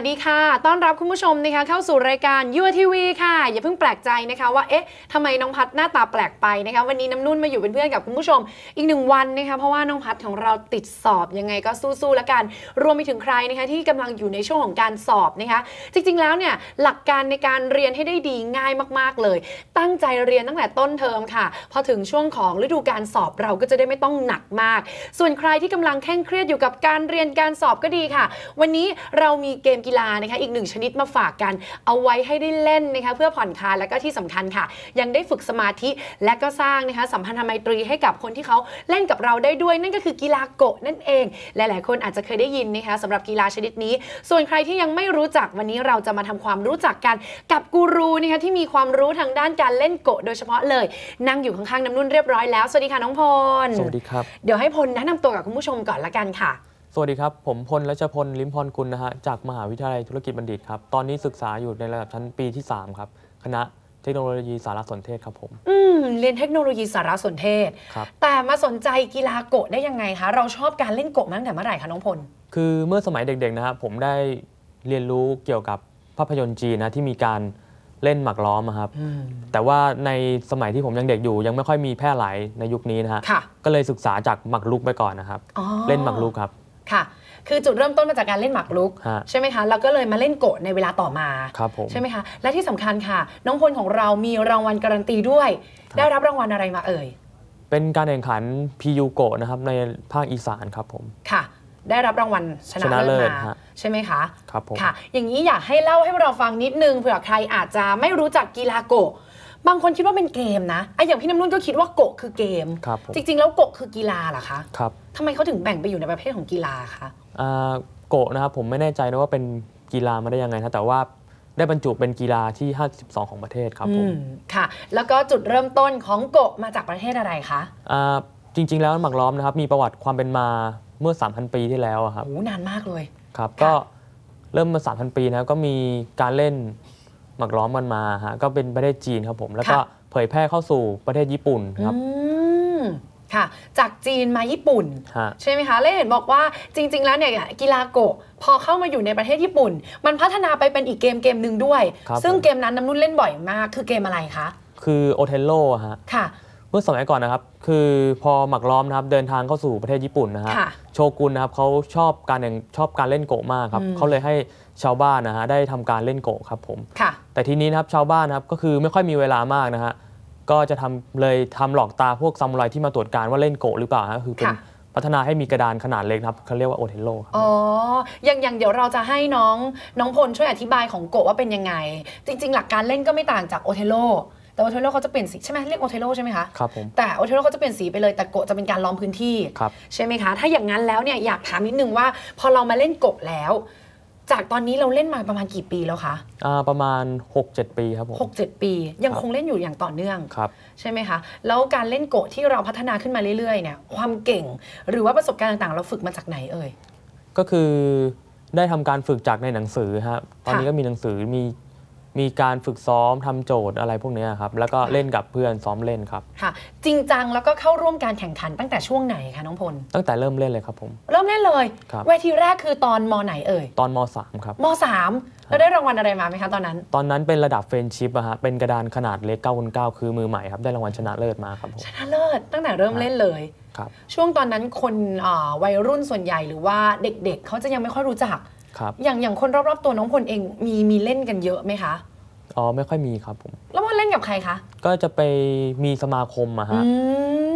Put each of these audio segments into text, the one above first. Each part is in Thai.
วัสดีค่ะ ต้อนรับคุณผู้ชมนะคะเข้าสู่รายการยูทีวีค่ะ อย่าเพิ่งแปลกใจนะคะว่า เอ๊ะทำไมน้องพัดหน้าตาแปลกไปนะคะ วันนี้น้ำนุ่นมาอยู่เป็นเพื่อนกับคุณผู้ชม อีกหนึ่งวันนะคะ เพราะว่าน้องพัดของเราติดสอบยังไงก็สู้ๆแล้วกัน รวมไปถึงใครนะคะที่กำลังอยู่ในช่วงของการสอบนะคะ จริงๆแล้วเนี่ยหลักการในการเรียนให้ได้ดีง่ายมากๆเลย ตั้งใจเรียนตั้งแต่ต้นเทอมค่ะ พอถึงช่วงของฤดูการสอบเราก็จะได้ไม่ต้องหนักมาก ส่วนใครที่กำลังเคร่งเครียดอยู่กับการเรียนการสอบก็ดีค่ะ วันนี้เรามีเกมกีฬานะคะอีกหนึ่งชนิดมาฝากกัน เอาไว้ให้ได้เล่นนะคะเพื่อผ่อนคลายและก็ที่สำคัญค่ะ ยังได้ฝึกสมาธิและก็สร้างนะคะสัมพันธไมตรีให้กับคนที่เขาเล่นกับเราได้ด้วย นั่นก็คือกีฬาโกะนั่นเอง หลาย ๆ คนอาจจะเคยได้ยินนะคะสำหรับกีฬาชนิดนี้ ส่วนใครที่ยังไม่รู้จักวันนี้เราจะมาทำความรู้จักกันกับกูรูนะคะที่มีความรู้ทางด้านการเล่นโกะโดยเฉพาะเลย นั่งอยู่ข้าง ๆ น้ำนุ่นเรียบร้อยแล้ว สวัสดีค่ะน้องพล สวัสดีครับ เดี๋ยวให้พลแนะนำตัวกับคุณผู้ชมก่อนละกันค่ะ สวัสดีครับ ผมพลรัชพล ลิมพรกุลนะฮะ จากมหาวิทยาลัยธุรกิจบัณฑิตครับ ตอนนี้ศึกษาอยู่ในระดับชั้นปีที่ 3 ครับ คณะเทคโนโลยีสารสนเทศครับผม อืม เรียนเทคโนโลยีสารสนเทศ ครับ แต่มาสนใจกีฬาโกะได้ยังไงคะ เราชอบการเล่นโกะมาตั้งแต่เมื่อไหร่คะน้องพล คือเมื่อสมัยเด็กๆนะครับผมได้เรียนรู้เกี่ยวกับภาพยนตร์จีนนะที่มีการเล่นหมากล้อมอะครับ แต่ว่าในสมัยที่ผมยังเด็กอยู่ ยังไม่ค่อยมีแพร่หลายในยุคนี้นะฮะ ค่ะ ก็เลยศึกษาจากหมากรุกไปก่อนนะครับ อ๋อ เล่นหมากรุกครับ ค่ะ คือจุดเริ่มต้นมาจากการเล่นหมากรุก ฮะใช่ไหมคะแล้วก็เลยมาเล่นโกะในเวลาต่อมาครับผม ใช่ไหมคะและที่สำคัญค่ะ น้องพลของเรามีรางวัลการันตีด้วยครับได้รับรางวัลอะไรมาเอ่ยเป็นการแข่งขัน PU โกะนะครับในภาคอีสานครับผม ค่ะ ได้รับรางวัลชนะชนะเลิศเลิศมาฮะ ใช่ไหมคะ ครับผม ค่ะ อย่างนี้อยากให้เล่าให้เราฟังนิดนึงเผื่อใครอาจจะไม่รู้จักกีฬาโกะ บางคนคิดว่าเป็นเกมนะไอะอย่างพี่น้ำนุ่นก็คิดว่าโกะคือเกม ครับผมจริง ๆ แล้วโกะคือกีฬาเหรอคะครับทำไมเขาถึงแบ่งไปอยู่ในประเภทของกีฬาคะ อ่าโกะนะครับผมไม่แน่ใจนะว่าเป็นกีฬามาได้ยังไงนะแต่ว่าได้บรรจุเป็นกีฬาที่ 52 ของประเทศครับผมอืมค่ะ แล้วก็จุดเริ่มต้นของโกะมาจากประเทศอะไรคะอ่าจริง ๆ แล้วหมากล้อมนะครับมีประวัติความเป็นมาเมื่อ 3,000 ปีที่แล้วอะครับ โอ้นานมากเลย ครับค่ะก็เริ่มมา 3,000 ปีนะครับก็มีการเล่น หมากล้อมกันมาฮะก็เป็นประเทศจีนครับผม แล้วก็เผยแพร่เข้าสู่ประเทศญี่ปุ่นครับอืมค่ะ จากจีนมาญี่ปุ่น ฮะ ใช่ไหมคะ และเห็นบอกว่าจริง ๆ แล้วเนี่ยกีฬาโกะพอเข้ามาอยู่ในประเทศญี่ปุ่น มันพัฒนาไปเป็นอีกเกมเกมหนึ่งด้วย ครับซึ่งผม เกมนั้นน้ำนุ่นเล่นบ่อยมาก คือเกมอะไรคะ คือโอเทโลฮะ ค่ะ เมื่อสมัยก่อนนะครับ คือพอหมักล้อมนะครับเดินทางเข้าสู่ประเทศญี่ปุ่นนะฮะค่ะโชกุนนะครับเขาชอบการอย่างชอบการเล่นโกะมากครับอืม เขาเลยให้ชาวบ้านนะฮะได้ทำการเล่นโกะครับผม ค่ะ แต่ทีนี้นะครับชาวบ้านนะครับก็คือไม่ค่อยมีเวลามากนะฮะก็จะทำเลยทำหลอกตาพวกซามูไรที่มาตรวจการว่าเล่นโกะหรือเปล่าฮะคือเป็นค่ะ พัฒนาให้มีกระดานขนาดเล็กครับเขาเรียกว่าโอเทโลครับ อ๋ออย่างอย่างเดี๋ยวเราจะให้น้องน้องพลช่วยอธิบายของโกะว่าเป็นยังไง จริง ๆ หลักการเล่นก็ไม่ต่างจากโอเทโล แต่โอเทโลเขาจะเปลี่ยนสีใช่ไหมเรียกโอเทโลใช่ไหมคะครับผมแต่โอเทโลเขาจะเปลี่ยนสีไปเลยแต่โกะจะเป็นการล้อมพื้นที่ครับใช่ไหมคะ ถ้าอย่างนั้นแล้วเนี่ยอยากถามนิดนึงว่า พอเรามาเล่นโกะแล้ว จากตอนนี้เราเล่นมาประมาณกี่ปีแล้วคะอ่าประมาณ 6-7 ปีครับผมหกเจ็ดปี ยังครับคงเล่นอยู่อย่างต่อเนื่องครับใช่ไหมคะแล้วการเล่นโกะที่เราพัฒนาขึ้นมาเรื่อยๆเนี่ยความเก่ง หรือว่าประสบการณ์ต่างๆ เราฝึกมาจากไหนเอ่ยก็คือได้ทำการฝึกจากในหนังสือฮะตอนนี้ก็มีหนังสือมี มีการฝึกซ้อมทำโจทย์อะไรพวกเนี้ยครับ แล้วก็เล่นกับเพื่อนซ้อมเล่นครับ ค่ะ จริงจังแล้วก็เข้าร่วมการแข่งขันตั้งแต่ช่วงไหนคะน้องพล ตั้งแต่เริ่มเล่นเลยครับผม เริ่มเล่นเลย ครับ เวทีแรกคือตอนมไหนเอ่ยตอนม .3 ครับ มสามแล้วได้รางวัลอะไรมาไหมคะตอนนั้น ตอนนั้นเป็นระดับเฟรนชิพอะฮะ เป็นกระดานขนาดเล็ก9คูณ9คือมือใหม่ครับ ได้รางวัลชนะเลิศมาครับผม ชนะเลิศตั้งแต่เริ่มเล่นเลย ครับ ช่วงตอนนั้นคนอ่าวัยรุ่นส่วนใหญ่หรือว่าเด็กๆ เขาจะยังไม่ค่อยรู้จัก ครับอย่างอย่างคนรอบๆตัวน้องพลเองมีมีเล่นกันเยอะไหมคะอ๋อไม่ค่อยมีครับผม แล้วมันเล่นกับใครคะก็จะไปมีสมาคมอะอืฮะ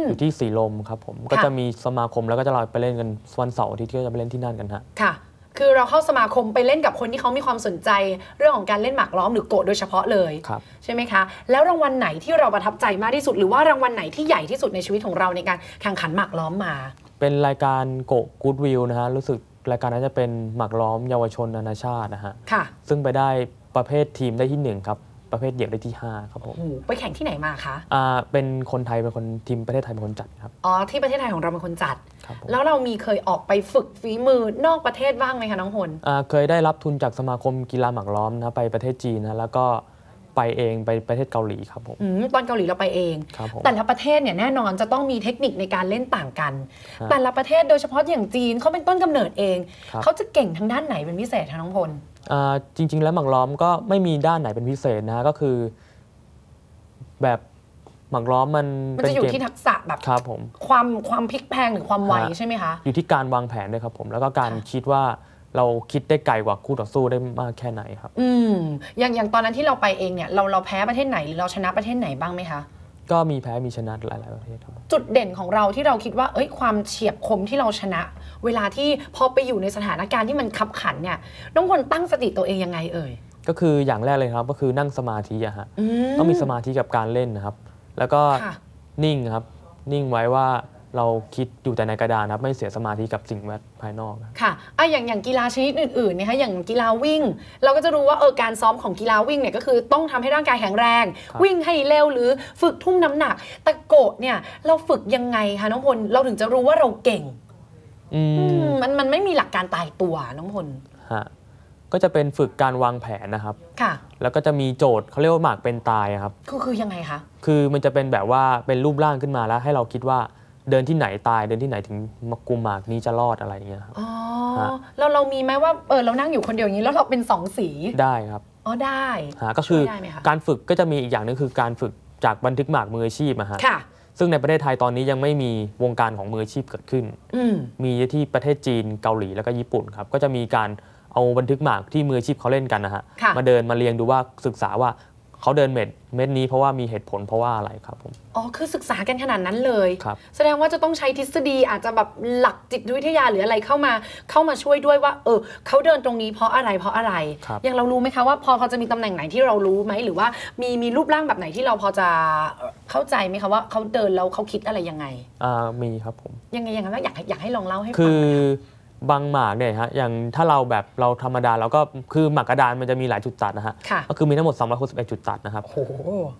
มอยู่ที่สีลมครับผมก็จะมีสมาคมแล้วก็จะเราไปเล่นกันวันเสาร์อาที่ก็จะไปเล่นที่นั่นกันฮะค่ะ คือเราเข้าสมาคมไปเล่นกับคนที่เขามีความสนใจ เรื่องของการเล่นหมากล้อมหรือโกะโดยเฉพาะเลย ครับ ใช่ไหมคะ แล้วรางวัลไหนที่เราประทับใจมากที่สุด หรือว่ารางวัลไหนที่ใหญ่ที่สุดในชีวิตของเราในการแข่งขันหมากล้อมมา เป็นรายการโกะกู๊ดวิวนะฮะรู้สึก รายการนั้นจะเป็นหมากล้อมเยาวชนนานาชาตินะฮะค่ะซึ่งไปได้ประเภททีมได้ที่หนึ่งครับประเภทเดี่ยวได้ที่ห้าครับผมโอ้โหไปแข่งที่ไหนมาคะอ่าเป็นคนไทยเป็นคนทีมประเทศไทยเป็นคนจัดครับ อ๋อ ที่ประเทศไทยของเราเป็นคนจัดครับผมแล้วเรามีเคยออกไปฝึกฝีมือนอกประเทศบ้างไหมคะน้องพลอ่าเคยได้รับทุนจากสมาคมกีฬาหมากล้อมนะไปประเทศจีนนะแล้วก็ ไปไปเองไปประเทศเกาหลีครับผมอืมตอนเกาหลีเราไปเองครับผม แต่ละประเทศเนี่ยแน่นอนจะต้องมีเทคนิคในการเล่นต่างกัน ครับแต่ละประเทศโดยเฉพาะอย่างจีนเขาเป็นต้นกำเนิดเอง ครับ เขาจะเก่งทางด้านไหนเป็นพิเศษคะน้องพล อ่าจริง ๆ แล้วหมากล้อมก็ไม่มีด้านไหนเป็นพิเศษนะฮะก็คือ แบบหมากล้อมมันมันเป็จะนอยู่เกมที่ทักษะแบบครับผม ความความพลิกแพลงหรือความไวฮะ ใช่ไหมคะ อยู่ที่การวางแผนด้วยครับผมแล้วก็การค่ะ คิดว่า เราคิดได้ไกลกว่าคู่ต่อสู้ได้มากแค่ไหนครับ อืมอย่างอย่างตอนนั้นที่เราไปเองเนี่ยเราเราแพ้ประเทศไหนหรือเราชนะประเทศไหนบ้างไหมคะ ก็มีแพ้มีชนะหลายๆประเทศครับ จุดเด่นของเราที่เราคิดว่า เอ้ยความเฉียบคมที่เราชนะ เวลาที่พอไปอยู่ในสถานการณ์ที่มันขับขันเนี่ยน้องพลตั้งสติตัวเองยังไงเอ่ยก็คืออย่างแรกเลยครับก็คือนั่งสมาธิอะฮะอืต้องมีสมาธิกับการเล่นนะครับ แล้วก็ค่ะนิ่งครับ นิ่งไว้ว่า เราคิดอยู่แต่ในกระดานครับไม่เสียสมาธิกับสิ่งแวดภายนอกครับค่ะอะอย่างอย่างกีฬาชนิดอื่นๆนะคะอย่างกีฬาวิ่ง เราก็จะรู้ว่าเออการซ้อมของกีฬาวิ่งเนี่ยก็คือต้องทำให้ร่างกายแข็งแรง ครับวิ่งให้เร็วหรือฝึกทุ่มน้ำหนัก แต่โกะเนี่ยเราฝึกยังไงคะน้องพลเราถึงจะรู้ว่าเราเก่งอือืม มมันมันไม่มีหลักการตายตัวน้องพลฮะก็จะเป็นฝึกการวางแผนนะครับ ค่ะแล้วก็จะมีโจทย์เขาเรียกว่าหมากเป็นตายอะครับ คือคือยังไงคะ คือมันจะเป็นแบบว่าเป็นรูปร่างขึ้นมาแล้วให้เราคิดว่า เดินที่ไหนตายเดินที่ไหนถึงมากุมหมากนี้จะรอดอะไรอย่างเงี้ยครับ อ๋อฮะ เราเรามีไหมว่าเออเรานั่งอยู่คนเดียวอย่างนี้แล้วเราเป็นสองสีได้ครับอ๋อได้ ฮะก็คือช่วยได้ไหมคะ การฝึกก็จะมีอีกอย่างหนึงคือการฝึกจากบันทึกหมากมืออาชีพอะฮะค่ะ ซึ่งในประเทศไทยตอนนี้ยังไม่มีวงการของมืออาชีพเกิดขึ้น อืมมีที่ประเทศจีนเกาหลีแล้วก็ญี่ปุ่นครับก็จะมีการเอาบันทึกหมากที่มืออาชีพเขาเล่นกันนะฮะค่ะ มาเดินมาเรียงดูว่าศึกษาว่า เขาเดินเม็ดเม็ดนี้เพราะว่ามีเหตุผลเพราะว่าอะไรครับผม อ๋อ คือศึกษากันขนาดนั้นเลย ครับ แสดงว่าจะต้องใช้ทฤษฎีอาจจะแบบหลักจิตวิทยาหรืออะไรเข้ามาเข้ามาช่วยด้วยว่า เออเขาเดินตรงนี้เพราะอะไรเพราะอะไร ครับ อย่างเรารู้ไหมคะว่าพอพอจะมีตำแหน่งไหนที่เรารู้ไหมหรือว่ามีมีรูปร่างแบบไหนที่เราพอจะเข้าใจไหมคะว่าเขาเดินแล้วเขาคิดอะไรยังไง อ่ามีครับผม ยังไงยังไงบ้างอยากให้อยากให้ลองเล่าให้ฟัคืงอหน่อยค่ะ บางหมากเนี่ยฮะอย่างถ้าเราแบบเราธรรมดาเราก็คือหมากกระดานมันจะมีหลายจุดตัดนะฮะค่ะ ก็คือมีทั้งหมด261จุดตัดนะครับ โอ้โห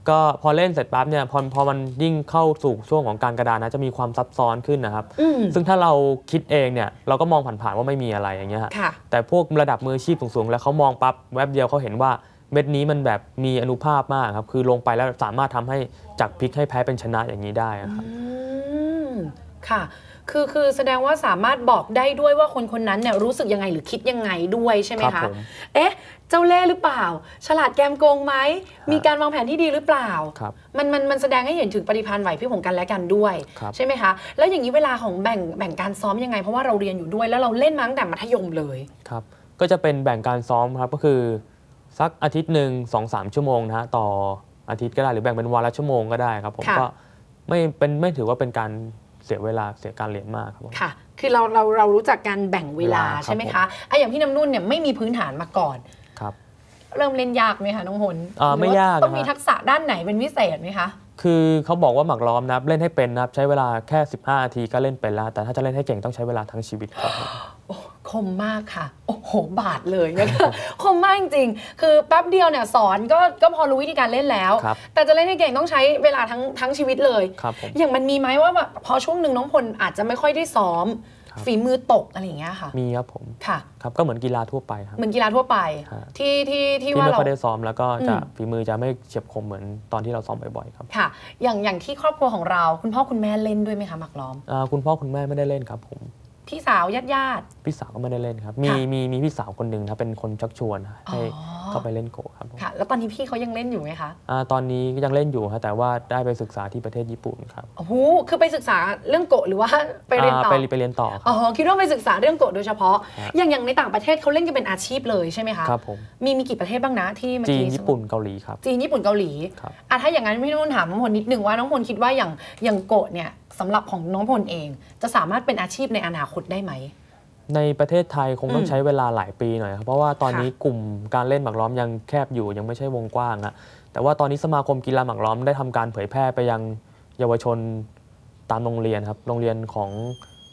ก็พอเล่นเสร็จปั๊บเนี่ยพอพอมันยิ่งเข้าสู่ช่วงของการกระดานนะจะมีความซับซ้อนขึ้นนะครับ อืม ซึ่งถ้าเราคิดเองเนี่ยเราก็มองผ่านๆว่าไม่มีอะไรอย่างเงี้ยฮะค่ะ แต่พวกระดับมืออาชีพสูงๆ แล้วเขามองปั๊บแวบเดียวเขาเห็นว่าเม็ดนี้มันแบบมีอนุภาพมากครับคือลงไปแล้วสามารถทำให้จากพลิกให้แพ้เป็นชนะอย่างนี้ได้อะครับ อืม ค่ะ คือคือแสดงว่าสามารถบอกได้ด้วยว่าคนคนนั้นเนี่ยรู้สึกยังไงหรือคิดยังไงด้วยใช่ไหมครัคะบผมเอ๊ะเจ้าเล่ห์หรือเปล่า ฉลาดแกมโกงไหมมีการวางแผนที่ดีหรือเปล่าครับมันมันมันแสดงให้เห็นถึงปฏิพันธ์ไหวพริบของกันและกันด้วยครับใช่ไหมคะแล้วอย่างนี้เวลาของแบ่งแบ่งการซ้อมยังไง เพราะว่าเราเรียนอยู่ด้วยแล้วเราเล่นมาตั้งแต่มัธยมเลยครับก็จะเป็นแบ่งการซ้อมครับก็คือสักอาทิตย์หนึ่งสองสามชั่วโมงนะฮะต่ออาทิตย์ก็ได้หรือแบ่งเป็นวันละชั่วโมงก็ได้ครับผมค่ะก็ไม่เป็นไม่ถือว่าเป็นการเสียเวลาเสียการเรียนมากครับผม ค่ะ คือเราเราเรารู้จักการแบ่งเวลาเวลาครับ ใช่ไหมคะอะอย่างพี่น้ำนุ่นเนี่ยไม่มีพื้นฐานมาก่อน ครับ เริ่มเล่นยากไหมคะน้องพลอ่าหรือว่ไม่ยากต้องมีนะฮะทักษะด้านไหนเป็นพิเศษไหมคะ คือเขาบอกว่าหมากล้อมนะครับเล่นให้เป็นนะครับใช้เวลาแค่ 15นาทีก็เล่นเป็นแล้ว แต่ถ้าจะเล่นให้เก่งต้องใช้เวลาทั้งชีวิตครับผมโอ้ คมมากค่ะ โอ้โห บาทเลยนะคะคมมากจริงๆคือแป๊บเดียวเนี่ยสอนก็ก็พอรู้วิธีการเล่นแล้ว ครับแต่จะเล่นให้เก่งต้องใช้เวลาทั้งทั้งชีวิตเลย ครับผม อย่างมันมีไหมว่าแบบพอช่วงหนึ่งน้องพลอาจจะไม่ค่อยได้ซ้อม ครับ ฝีมือตกอะไรอย่างเงี้ยค่ะ มีครับผมค่ะ ครับก็เหมือนกีฬาทั่วไปครับ เหมือนกีฬาทั่วไป ฮะ ที่ที่ที่ที่ว่าไม่เรา ค่อยได้ซ้อมแล้วก็จะอืม ฝีมือจะไม่เฉียบคมเหมือนตอนที่เราซ้อมบ่อยๆครับค่ะ อย่างอย่างที่ครอบครัวของเรา คุณพ่อคุณแม่เล่นด้วยไหมคะหมากล้อม อ่าคุณพ่อคุณแม่ไม่ได้เล่นครับผม พี่สาวญาติญาติ พี่สาวก็ไม่ได้เล่นครับ มีค่ะ มีมีพี่สาวคนหนึ่งครับเป็นคนชักชวนให้อ๋อเข้าไปเล่นโกะครับผมค่ะ แล้วตอนนี้พี่เขายังเล่นอยู่ไหมคะอ่าตอนนี้ก็ยังเล่นอยู่ครับแต่ว่าได้ไปศึกษาที่ประเทศญี่ปุ่นครับโอ้โหคือไปศึกษาเรื่องโกะหรือว่าไปเรียนต่อไปไปเรียนต่อครับอ๋อคิดว่าไปศึกษาเรื่องโกะโดยเฉพาะ ฮะ อย่างอย่างในต่างประเทศเขาเล่นกันเป็นอาชีพเลยใช่ไหมคะครับผมมีมีกี่ประเทศบ้างนะที่เมื่อจีนกี้ญี่ปุ่นเกาหลีครับ จีนญี่ปุ่นเกาหลีครับ อะถ้าอย่างนั้นพี่นุ่นถามน้องพลนิดนึงว่าน้องพลคิดว่าอย่างอย่างโกะเนี่ย สำหรับของน้องพลเอง จะสามารถเป็นอาชีพในอนาคตได้ไหม ในประเทศไทยคงต้ออืงมใช้เวลาหลายปีหน่อยครับเพราะว่าตอนค่ะนี้กลุ่มการเล่นหมากล้อมยังแคบอยู่ยังไม่ใช่วงกว้างอะแต่ว่าตอนนี้สมาคมกีฬาหมากล้อมได้ทำการเผยแพร่ไปยังเยาวชนตามโรงเรียนครับโรงเรียนของ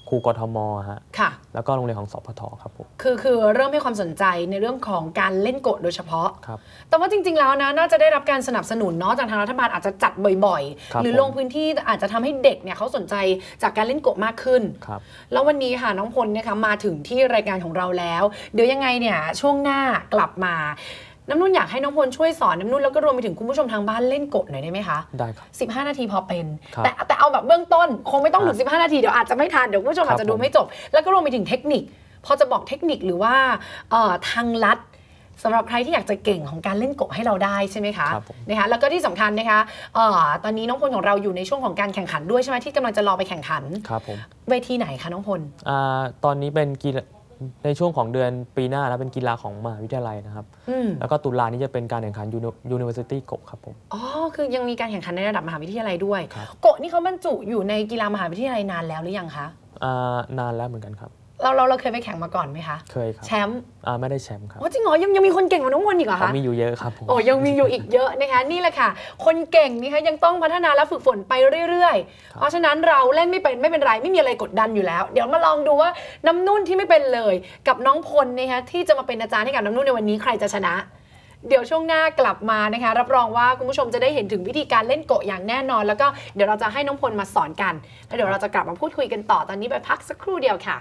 ครูกทมฮะค่ะ แล้วก็โรงเรียนของสพทครับผม คือคือเริ่มให้ความสนใจในเรื่องของการเล่นโกะโดยเฉพาะ ครับ แต่ว่าจริง ๆ แล้วนะน่าจะได้รับการสนับสนุนเนาะจากทางรัฐบาลอาจจะจัดบ่อยครับๆ หรือผมลงพื้นที่อาจจะทำให้เด็กเนี่ยเขาสนใจจากการเล่นโกะมากขึ้น ครับ แล้ววันนี้ค่ะน้องพลนะคะมาถึงที่รายการของเราแล้ว เดี๋ยวยังไงเนี่ยช่วงหน้ากลับมา น้ำนุ่นอยากให้น้องพลช่วยสอนน้ำนุ่นแล้วก็รวมไปถึงคุณผู้ชมทางบ้านเล่นกบหน่อยได้ไหมคะได้ครับ 15 นาทีพอเป็น ครับแต่แต่เอาแบบเบื้องต้น คงไม่ต้องถึงครับ15 นาทีเดี๋ยวอาจจะไม่ทันเดี๋ยวคุณผู้ชมครับอาจจะดูผมไม่จบ แล้วก็รวมไปถึงเทคนิค พอจะบอกเทคนิคหรือว่าเอ่อทางลัดสำหรับใครที่อยากจะเก่งของการเล่นกบให้เราได้ใช่ไหมคะครับผม นะคะแล้วก็ที่สำคัญนะคะเอ่อตอนนี้น้องพลของเราอยู่ในช่วงของการแข่งขันด้วยใช่ไหมที่กำลังจะรอไปแข่งขัน ครับผมเวทีไหนคะน้องพล อ่าตอนนี้เป็นกีฬา ในช่วงของเดือนปีหน้านะเป็นกีฬาของมหาวิทยาลัยนะครับ อืมแล้วก็ตุลานี้จะเป็นการแข่งขัน Uni- University กบครับผม อ๋อ คือยังมีการแข่งขันในระดับมหาวิทยาลัยด้วย ครับ โกะนี่เขาบรรจุอยู่ในกีฬามหาวิทยาลัยนานแล้วหรือยังคะ อ่านานแล้วเหมือนกันครับ เราเราเราเคยไปแข่งมาก่อนไหมคะเคยครับแชมป์อ่าไม่ได้แชมป์ครับโอ้จริงเหรอยังยังมีคนเก่งกว่าน้องพลอีกเหรอเขาคะมีอยู่เยอะครับผมโอ้ยังมีอยู่อีกเยอะนะคะนี่แหละค่ะ คนเก่งนะคะยังต้องพัฒนาและฝึกฝนไปเรื่อยครับๆเพราะฉะนั้นเราเล่นไม่เป็นไม่เป็นไรไม่มีอะไรกดดันอยู่แล้ว เดี๋ยวมาลองดูว่าน้ำนุ่นที่ไม่เป็นเลย กับน้องพลนะคะที่จะมาเป็นอาจารย์ให้กับน้ำนุ่นในวันนี้ใครจะชนะเดี๋ยวช่วงหน้ากลับมานะคะ รับรองว่าคุณผู้ชมจะได้เห็นถึงวิธีการเล่นโกะอย่างแน่นอน แล้วก็เดี๋ยวเราจะให้น้องพลมาสอนกัน แล้วเดี๋ยวเราจะกลับมาพูดคุยกันต่อตอนนี้ไปพักสักครู่เดียวค่ะ